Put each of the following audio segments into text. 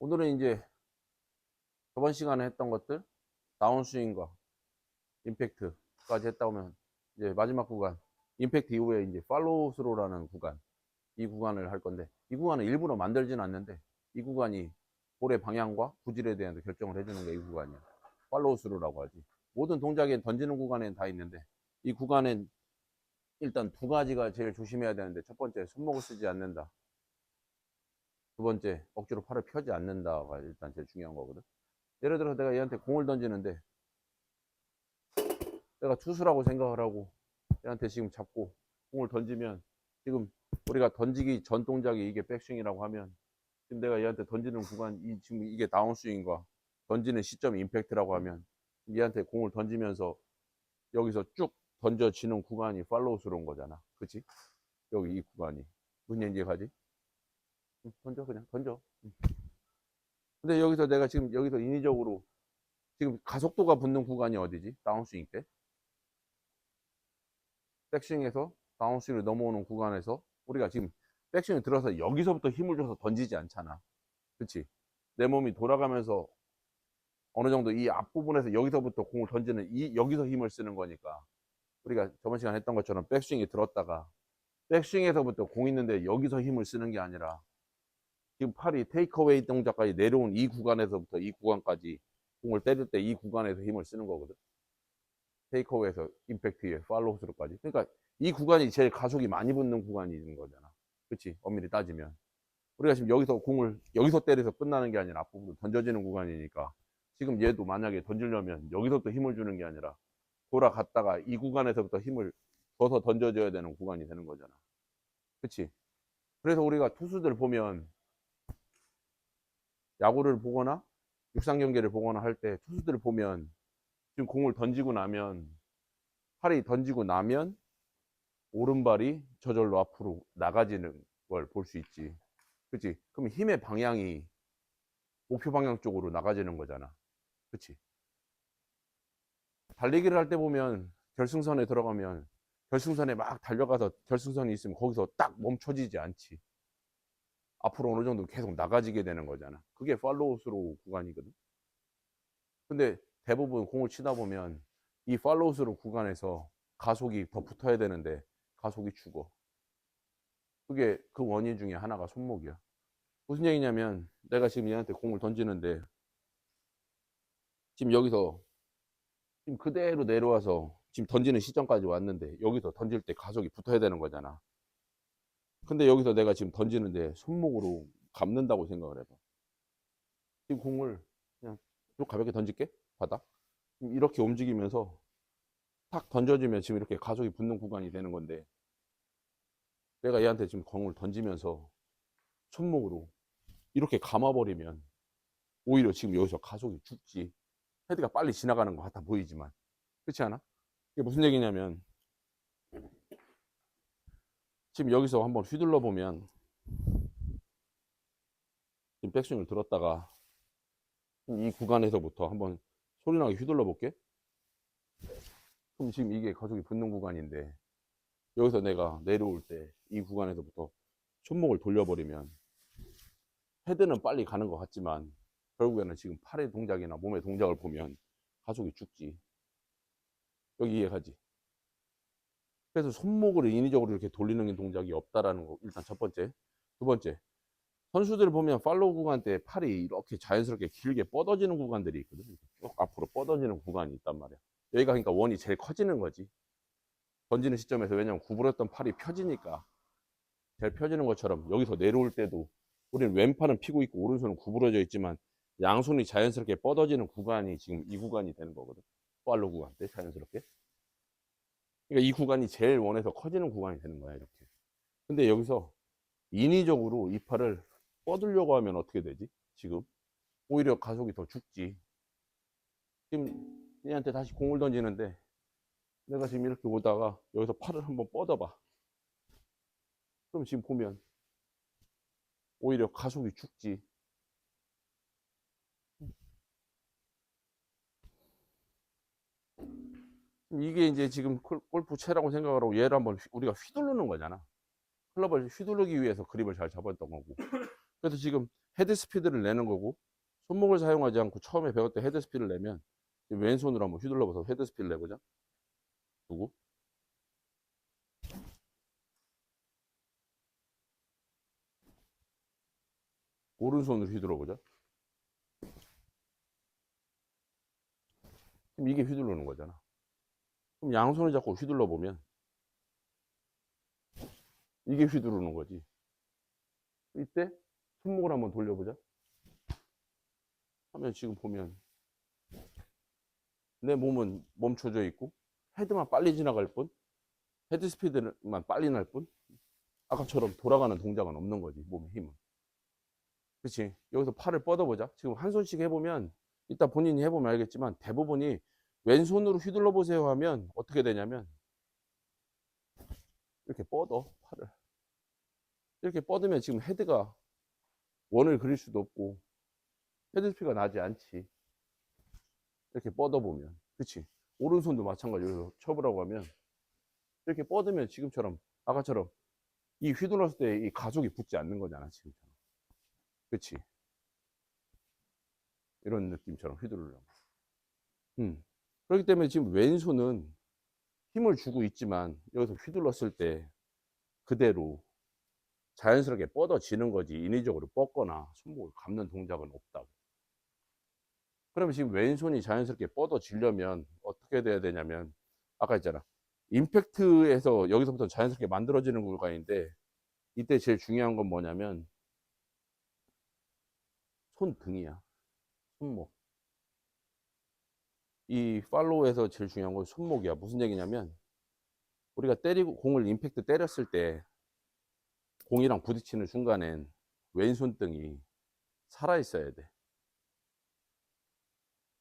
오늘은 이제 저번 시간에 했던 것들 다운스윙과 임팩트까지 했다 보면 이제 마지막 구간 임팩트 이후에 이제 팔로우 스로라는 구간 이 구간을 할 건데 이 구간은 일부러 만들진 않는데 이 구간이 볼의 방향과 구질에 대한 결정을 해주는 게 이 구간이야. 팔로우 스로라고 하지. 모든 동작에 던지는 구간에는 다 있는데 이 구간엔 일단 두 가지가 제일 조심해야 되는데 첫 번째 손목을 쓰지 않는다 두 번째 억지로 팔을 펴지 않는다가 일단 제일 중요한 거거든 예를 들어 내가 얘한테 공을 던지는데 내가 투수라고 생각을 하고 얘한테 지금 잡고 공을 던지면 지금 우리가 던지기 전 동작이 이게 백스윙이라고 하면 지금 내가 얘한테 던지는 구간 이 지금 이게 다운스윙과 던지는 시점이 임팩트라고 하면 얘한테 공을 던지면서 여기서 쭉 던져지는 구간이 팔로우스러운 거잖아 그치? 여기 이 구간이 무슨 얘기인지 가지? 응, 던져 그냥 던져 응. 근데 여기서 내가 지금 여기서 인위적으로 지금 가속도가 붙는 구간이 어디지? 다운스윙 때 백스윙에서 다운스윙을 넘어오는 구간에서 우리가 지금 백스윙을 들어서 여기서부터 힘을 줘서 던지지 않잖아 그치? 내 몸이 돌아가면서 어느 정도 이 앞부분에서 여기서부터 공을 던지는 이 여기서 힘을 쓰는 거니까 우리가 저번 시간에 했던 것처럼 백스윙이 들었다가 백스윙에서부터 공 있는데 여기서 힘을 쓰는 게 아니라 지금 팔이 테이크어웨이 동작까지 내려온 이 구간에서부터 이 구간까지 공을 때릴 때 이 구간에서 힘을 쓰는 거거든. 테이크어웨이에서 임팩트에 팔로우스로까지. 그러니까 이 구간이 제일 가속이 많이 붙는 구간이 있는 거잖아. 그치? 엄밀히 따지면. 우리가 지금 여기서 공을 여기서 때려서 끝나는 게 아니라 앞부분 던져지는 구간이니까 지금 얘도 만약에 던지려면 여기서부터 힘을 주는 게 아니라 돌아갔다가 이 구간에서부터 힘을 줘서 던져줘야 되는 구간이 되는 거잖아. 그치? 그래서 우리가 투수들 보면 야구를 보거나 육상 경기를 보거나 할 때 투수들을 보면 지금 공을 던지고 나면 팔이 던지고 나면 오른발이 저절로 앞으로 나가지는 걸 볼 수 있지. 그치? 그럼 힘의 방향이 목표 방향 쪽으로 나가지는 거잖아. 그치? 달리기를 할 때 보면 결승선에 들어가면 결승선에 막 달려가서 결승선이 있으면 거기서 딱 멈춰지지 않지. 앞으로 어느 정도 계속 나가지게 되는 거잖아. 그게 팔로우스로 구간이거든. 근데 대부분 공을 치다 보면 이 팔로우스로 구간에서 가속이 더 붙어야 되는데 가속이 죽어. 그게 그 원인 중에 하나가 손목이야. 무슨 얘기냐면 내가 지금 얘한테 공을 던지는데 지금 여기서 지금 그대로 내려와서 지금 던지는 시점까지 왔는데 여기서 던질 때 가속이 붙어야 되는 거잖아. 근데 여기서 내가 지금 던지는데 손목으로 감는다고 생각을 해봐. 지금 공을 그냥 좀 가볍게 던질게. 바닥. 이렇게 움직이면서 탁 던져주면 지금 이렇게 가속이 붙는 구간이 되는 건데 내가 얘한테 지금 공을 던지면서 손목으로 이렇게 감아버리면 오히려 지금 여기서 가속이 죽지. 헤드가 빨리 지나가는 것 같아 보이지만. 그렇지 않아? 이게 무슨 얘기냐면 지금 여기서 한번 휘둘러 보면 지금 백스윙을 들었다가 이 구간에서부터 한번 소리나게 휘둘러 볼게. 그럼 지금 이게 가속이 붙는 구간인데 여기서 내가 내려올 때 이 구간에서부터 손목을 돌려버리면 헤드는 빨리 가는 것 같지만 결국에는 지금 팔의 동작이나 몸의 동작을 보면 가속이 죽지. 여기 이해가지? 그래서 손목을 인위적으로 이렇게 돌리는 동작이 없다라는 거 일단 첫 번째. 두 번째. 선수들 보면 팔로우 구간 때 팔이 이렇게 자연스럽게 길게 뻗어지는 구간들이 있거든. 쭉 앞으로 뻗어지는 구간이 있단 말이야. 여기가 그러니까 원이 제일 커지는 거지. 던지는 시점에서 왜냐면 구부렸던 팔이 펴지니까 제일 펴지는 것처럼 여기서 내려올 때도 우리는 왼팔은 피고 있고 오른손은 구부러져 있지만 양손이 자연스럽게 뻗어지는 구간이 지금 이 구간이 되는 거거든. 팔로우 구간 때 자연스럽게. 그러니까 이 구간이 제일 원에서 커지는 구간이 되는 거야, 이렇게. 근데 여기서 인위적으로 이 팔을 뻗으려고 하면 어떻게 되지? 지금. 오히려 가속이 더 죽지. 지금 얘한테 다시 공을 던지는데 내가 지금 이렇게 오다가 여기서 팔을 한번 뻗어봐. 그럼 지금 보면 오히려 가속이 죽지. 이게 이제 지금 골- 골프채라고 생각을 하고 얘를 한번 휘- 우리가 휘두르는 거잖아. 클럽을 휘두르기 위해서 그립을 잘 잡았던 거고. 그래서 지금 헤드 스피드를 내는 거고 손목을 사용하지 않고 처음에 배웠던 헤드 스피드를 내면 왼손으로 한번 휘둘러 봐서 헤드 스피드를 내보자. 두고 오른손으로 휘둘러 보자. 지금 이게 휘두르는 거잖아. 그럼 양손을 잡고 휘둘러 보면 이게 휘두르는 거지. 이때 손목을 한번 돌려보자. 하면 지금 보면 내 몸은 멈춰져 있고 헤드만 빨리 지나갈 뿐 헤드 스피드만 빨리 날 뿐 아까처럼 돌아가는 동작은 없는 거지 몸의 힘은 그렇지 여기서 팔을 뻗어보자 지금 한 손씩 해보면 이따 본인이 해보면 알겠지만 대부분이 왼손으로 휘둘러 보세요 하면 어떻게 되냐면 이렇게 뻗어 팔을. 이렇게 뻗으면 지금 헤드가 원을 그릴 수도 없고 헤드 스피드가 나지 않지. 이렇게 뻗어 보면. 그치? 오른손도 마찬가지로 쳐보라고 하면 이렇게 뻗으면 지금처럼 아까처럼 이 휘둘렀을 때 이 가속이 붙지 않는 거잖아 지금처럼. 그치? 이런 느낌처럼 휘두르려고. 음. 그렇기 때문에 지금 왼손은 힘을 주고 있지만 여기서 휘둘렀을 때 그대로 자연스럽게 뻗어지는 거지. 인위적으로 뻗거나 손목을 감는 동작은 없다고. 그러면 지금 왼손이 자연스럽게 뻗어지려면 어떻게 돼야 되냐면 아까 했잖아. 임팩트에서 여기서부터 자연스럽게 만들어지는 구간인데 이때 제일 중요한 건 뭐냐면 손등이야. 손목 이 팔로우에서 제일 중요한 건 손목이야 무슨 얘기냐면 우리가 때리고 공을 임팩트 때렸을 때 공이랑 부딪히는 순간엔 왼손등이 살아 있어야 돼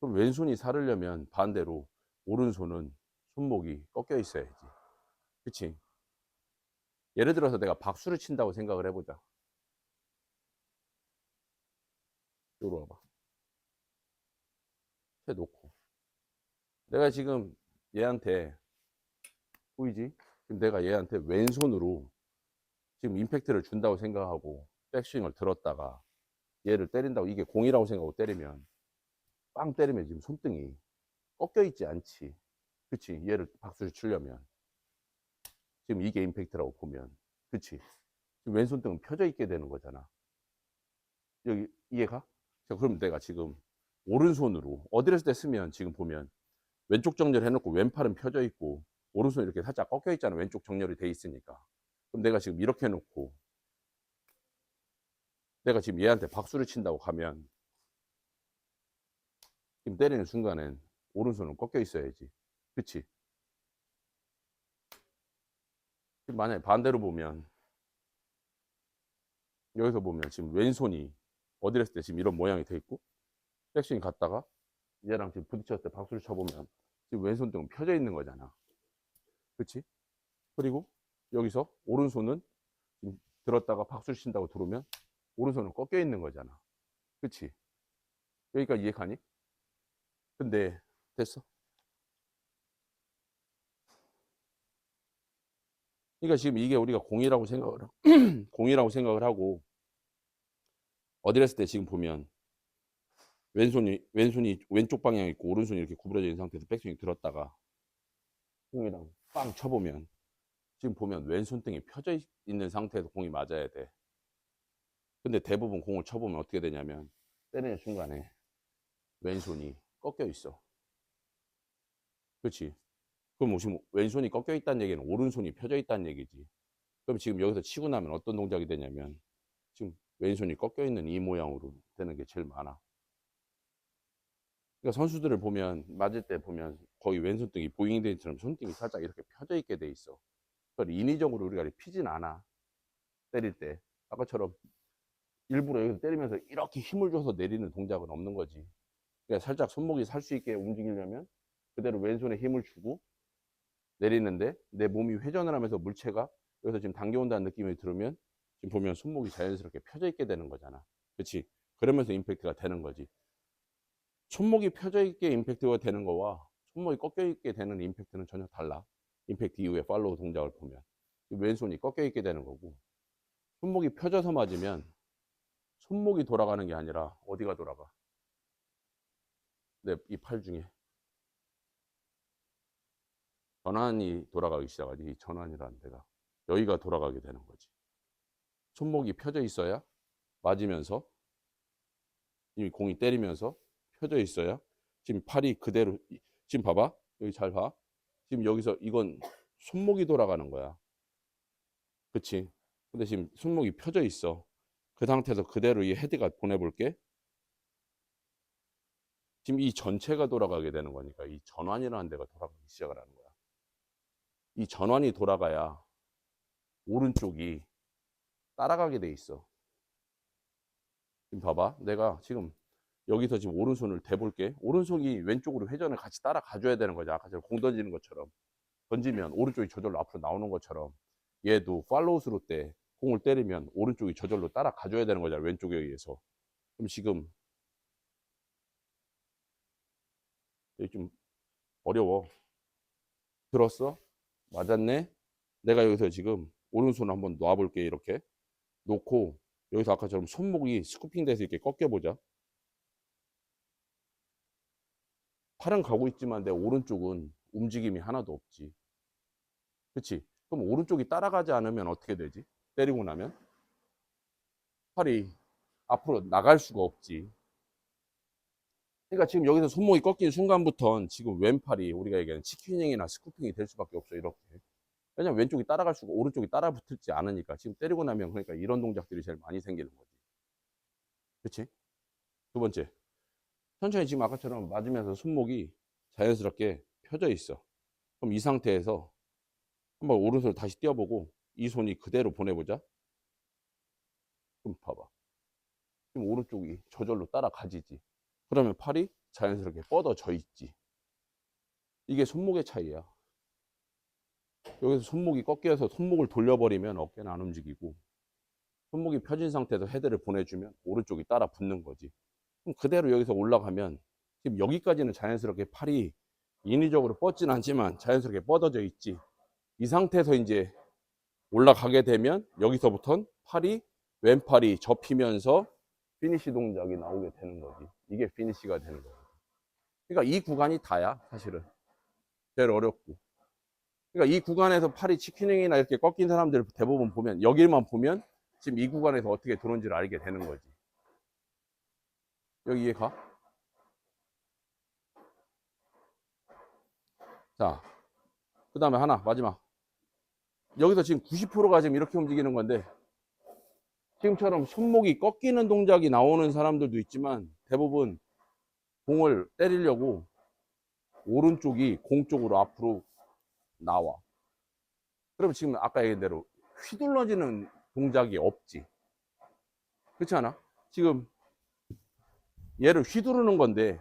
그럼 왼손이 살으려면 반대로 오른손은 손목이 꺾여 있어야지. 그치? 예를 들어서 내가 박수를 친다고 생각을 해보자. 요로 와봐. 채 놓고. 내가 지금 얘한테, 보이지? 지금 내가 얘한테 왼손으로 지금 임팩트를 준다고 생각하고 백스윙을 들었다가 얘를 때린다고 이게 공이라고 생각하고 때리면 빵 때리면 지금 손등이 꺾여 있지 않지. 그치? 얘를 박수를 치려면. 지금 이게 임팩트라고 보면. 그치? 지금 왼손등은 펴져 있게 되는 거잖아. 여기, 이해가? 자, 그럼 내가 지금 오른손으로, 어디를 때 쓰면 지금 보면 왼쪽 정렬 해놓고 왼팔은 펴져 있고 오른손 이렇게 살짝 꺾여 있잖아. 왼쪽 정렬이 돼 있으니까. 그럼 내가 지금 이렇게 해놓고 내가 지금 얘한테 박수를 친다고 가면 힘 때리는 순간엔 오른손은 꺾여 있어야지. 그치? 만약에 반대로 보면 여기서 보면 지금 왼손이 어디를 했을 때 지금 이런 모양이 돼 있고 백스윙 갔다가 얘랑 지금 부딪혔을 때 박수를 쳐보면 지금 왼손 등은 펴져 있는 거잖아. 그치? 그리고 여기서 오른손은 들었다가 박수를 친다고 들어오면 오른손은 꺾여 있는 거잖아. 그치? 여기까지 이해 가니? 근데 됐어. 그러니까 지금 이게 우리가 공이라고 생각을 하- 공이라고 생각을 하고 했을 때 지금 보면 왼손이 왼손이 왼쪽 방향에 있고 오른손이 이렇게 구부러져 있는 상태에서 백스윙 들었다가 공이랑 빵 쳐보면 지금 보면 왼손 등이 펴져 있- 있는 상태에서 공이 맞아야 돼. 근데 대부분 공을 쳐보면 어떻게 되냐면 때리는 순간에 왼손이 꺾여 있어. 그렇지? 그럼 뭐 지금 왼손이 꺾여 있다는 얘기는 오른손이 펴져 있다는 얘기지. 그럼 지금 여기서 치고 나면 어떤 동작이 되냐면 지금 왼손이 꺾여 있는 이 모양으로 되는 게 제일 많아. 그러니까 선수들을 보면 맞을 때 보면 거의 왼손등이 보잉데이처럼 손등이 살짝 이렇게 펴져 있게 돼 있어. 그걸 인위적으로 우리가 피진 않아. 때릴 때 아까처럼 일부러 여기서 때리면서 이렇게 힘을 줘서 내리는 동작은 없는 거지. 그러니까 살짝 손목이 살 수 있게 움직이려면 그대로 왼손에 힘을 주고 내리는데 내 몸이 회전을 하면서 물체가 여기서 지금 당겨온다는 느낌이 들으면 지금 보면 손목이 자연스럽게 펴져 있게 되는 거잖아. 그렇지? 그러면서 임팩트가 되는 거지. 손목이 펴져 있게 임팩트가 되는 거와 손목이 꺾여 있게 되는 임팩트는 전혀 달라. 임팩트 이후에 팔로우 동작을 보면 왼손이 꺾여 있게 되는 거고 손목이 펴져서 맞으면 손목이 돌아가는 게 아니라 어디가 돌아가? 내 이 팔 중에 전환이 돌아가기 시작하지. 이 전환이라는 데가 여기가 돌아가게 되는 거지. 손목이 펴져 있어야 맞으면서 이 공이 때리면서 펴져 있어야 지금 팔이 그대로 이- 지금 봐봐 여기 잘 봐. 지금 여기서 이건 손목이 돌아가는 거야. 그치? 근데 지금 손목이 펴져 있어. 그 상태에서 그대로 이 헤드가 보내볼게. 지금 이 전체가 돌아가게 되는 거니까 이 전환이라는 데가 돌아가기 시작을 하는 거야. 이 전환이 돌아가야 오른쪽이 따라가게 돼 있어. 지금 봐봐. 내가 지금 여기서 지금 오른손을 대볼게. 오른손이 왼쪽으로 회전을 같이 따라가줘야 되는 거지. 아까 공 던지는 것처럼. 던지면 오른쪽이 저절로 앞으로 나오는 것처럼 얘도 팔로우 스루 때 공을 때리면 오른쪽이 저절로 따라가줘야 되는 거잖아. 왼쪽에 의해서. 그럼 지금 여기 좀 어려워. 들었어? 맞았네? 내가 여기서 지금 오른손을 한번 놔볼게. 이렇게. 놓고 여기서 아까처럼 손목이 스쿠핑 돼서 이렇게 꺾여보자. 팔은 가고 있지만 내 오른쪽은 움직임이 하나도 없지. 그치? 그럼 오른쪽이 따라가지 않으면 어떻게 되지? 때리고 나면? 팔이 앞으로 나갈 수가 없지. 그러니까 지금 여기서 손목이 꺾인 순간부터는 지금 왼팔이 우리가 얘기하는 치킨닝이나 스쿠핑이 될 수밖에 없어, 이렇게. 왜냐면 왼쪽이 따라갈 수가, 오른쪽이 따라 붙지 않으니까. 지금 때리고 나면 그러니까 이런 동작들이 제일 많이 생기는 거지. 그치? 두 번째. 천천히 지금 아까처럼 맞으면서 손목이 자연스럽게 펴져 있어. 그럼 이 상태에서 한번 오른손을 다시 띄워보고 이 손이 그대로 보내보자. 그럼 봐봐. 지금 오른쪽이 저절로 따라가지지. 그러면 팔이 자연스럽게 뻗어져 있지. 이게 손목의 차이야. 여기서 손목이 꺾여서 손목을 돌려버리면 어깨는 안 움직이고 손목이 펴진 상태에서 헤드를 보내주면 오른쪽이 따라 붙는 거지. 그럼 그대로 여기서 올라가면 지금 여기까지는 자연스럽게 팔이 인위적으로 뻗진 않지만 자연스럽게 뻗어져 있지. 이 상태에서 이제 올라가게 되면 여기서부터는 팔이 왼팔이 접히면서 피니시 동작이 나오게 되는 거지. 이게 피니시가 되는 거야. 그러니까 이 구간이 다야, 사실은. 제일 어렵고. 그러니까 이 구간에서 팔이 치킨윙이나 이렇게 꺾인 사람들 대부분 보면 여기만 보면 지금 이 구간에서 어떻게 들어온지를 알게 되는 거지. 여기 이해 가? 자, 그 다음에 하나, 마지막. 여기서 지금 90%가 지금 이렇게 움직이는 건데, 지금처럼 손목이 꺾이는 동작이 나오는 사람들도 있지만, 대부분 공을 때리려고 오른쪽이 공 쪽으로 앞으로 나와. 그럼 지금 아까 얘기한 대로 휘둘러지는 동작이 없지. 그렇지 않아? 지금 얘를 휘두르는 건데,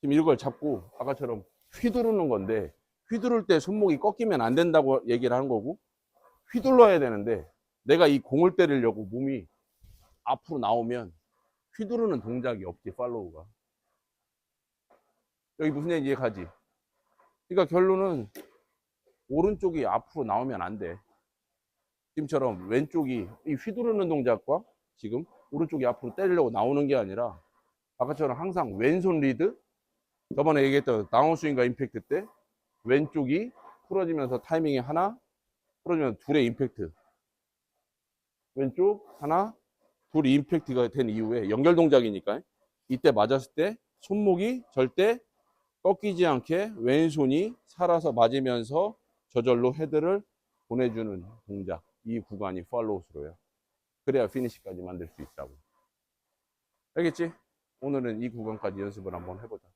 지금 이걸 잡고 아까처럼 휘두르는 건데, 휘두를 때 손목이 꺾이면 안 된다고 얘기를 하는 거고, 휘둘러야 되는데, 내가 이 공을 때리려고 몸이 앞으로 나오면 휘두르는 동작이 없지, 팔로우가. 여기 무슨 얘기 이해가지? 그러니까 결론은 오른쪽이 앞으로 나오면 안 돼. 지금처럼 왼쪽이 이 휘두르는 동작과 지금 오른쪽이 앞으로 때리려고 나오는 게 아니라 아까처럼 항상 왼손 리드? 저번에 얘기했던 다운스윙과 임팩트 때 왼쪽이 풀어지면서 타이밍이 하나 풀어지면 둘의 임팩트. 왼쪽 하나 둘 임팩트가 된 이후에 연결 동작이니까 이때 맞았을 때 손목이 절대 꺾이지 않게 왼손이 살아서 맞으면서 저절로 헤드를 보내주는 동작. 이 구간이 팔로우스로요 그래야 피니시까지 만들 수 있다고 알겠지? 오늘은 이 구간까지 연습을 한번 해보자